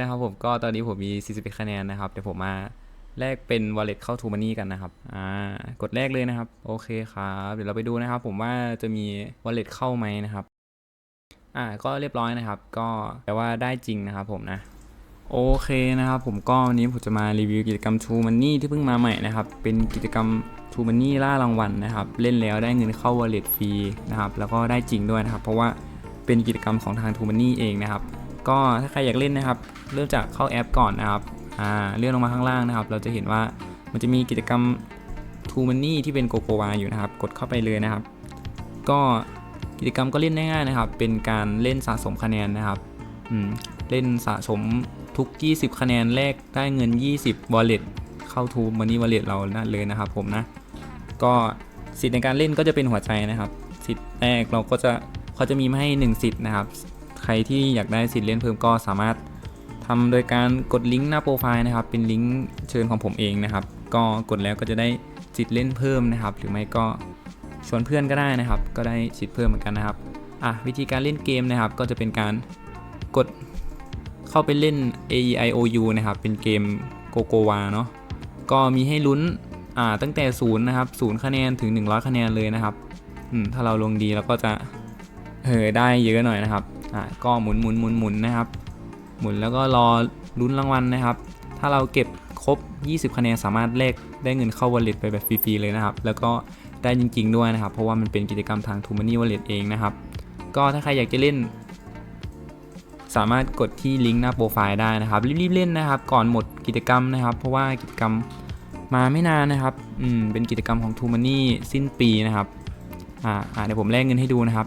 นะครับผมก็ตอนนี้ผมมี 41 คะแนนนะครับเดี๋ยวผมมาแลกเป็น wallet เข้า t ู Money กันนะครับ อ่า กดแรกเลยนะครับ โอเคครับ เดี๋ยวเราไปดูนะครับ ผมว่าจะมี wallet เข้าไหมนะครับ อ่า ก็เรียบร้อยนะครับ ก็แปลว่าได้จริงนะครับผมนะ โอเคนะครับ ผมก็วันนี้ผมจะมารีวิวกิจกรรม True Money ที่เพิ่งมาใหม่นะครับ เป็นกิจกรรม True Money ล่ารางวัลนะครับ เล่นแล้วได้เงินเข้า wallet ฟรีนะครับ แล้วก็ได้จริงด้วยนะครับ เพราะว่าเป็นกิจกรรมของทาง True Money เองนะครับ ก็ถ้าใครอยากเล่นนะครับ เริ่มจากเข้าแอปก่อนนะครับอ่าเลื่อนลงมาข้างล่างนะครับ เราจะเห็นว่ามันจะมีกิจกรรม True Money ที่เป็นโกโกวาอยู่นะครับ กดเข้าไปเลยนะครับ ก็กิจกรรมก็เล่นง่ายๆนะครับ เป็นการเล่นสะสมคะแนนนะครับอืมเล่นสะสมทุก 20 คะแนนแรกได้เงิน 20 wallet เข้า True Money wallet เรานะเลยนะครับ ผมนะ ก็สิทธิ์ในการเล่นก็จะเป็นหัวใจนะครับ สิทธิ์แรกเราก็จะเขาจะมีมาให้ 1 สิทธิ์นะครับ ใครที่อยากได้สิทธิ์เล่นเพิ่มก็สามารถทำโดยการกดลิงก์หน้าโปรไฟล์นะครับ เป็นลิงก์เชิญของผมเองนะครับ ก็กดแล้วก็จะได้สิทธิ์เล่นเพิ่มนะครับ หรือไม่ก็ชวนเพื่อนก็ได้นะครับ ก็ได้สิทธิ์เพิ่มเหมือนกันนะครับอะวิธีการเล่นเกมนะครับ ก็จะเป็นการกดเข้าไปเล่น A E I O U นะครับ เป็นเกมโกโกวาเนาะก็มีให้ลุ้นอ่าตั้งแต่ศูนย์นะครับศูนย์คะแนนถึง 100 คะแนนเลยนะครับอืมถ้าเราลงดีเราก็จะเออได้เยอะหน่อยนะครับ ก็หมุนหมุนหมุนหมุนนะครับ หมุนแล้วก็รอลุ้นรางวัลนะครับ ถ้าเราเก็บครบ 20 คะแนนสามารถเลขได้เงินเข้า wallet ไปแบบฟรีๆเลยนะครับ แล้วก็ได้จริง ๆ ด้วยนะครับ เพราะว่ามันเป็นกิจกรรมทาง t o Money Wallet เองนะครับ ก็ถ้าใครอยากจะเล่น สามารถกดที่ลิงก์หน้าโปรไฟล์ได้นะครับ รีบๆเล่นนะครับ ก่อนหมดกิจกรรมนะครับ เพราะว่ากิจกรรมมาไม่นานนะครับ อืม เป็นกิจกรรมของ t o Money สิ้นปีนะครับ อ่าเดี๋ยวผมแลกเงินให้ดูนะครับ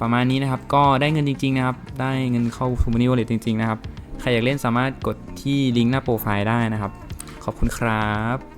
ประมาณนี้นะครับก็ได้เงินจริง ๆ นะครับ ได้เงินเข้าทูมานี่วอลเล็ตจริง ๆ นะครับ ใครอยากเล่นสามารถกดที่ลิงก์หน้าโปรไฟล์ได้นะครับ ขอบคุณครับ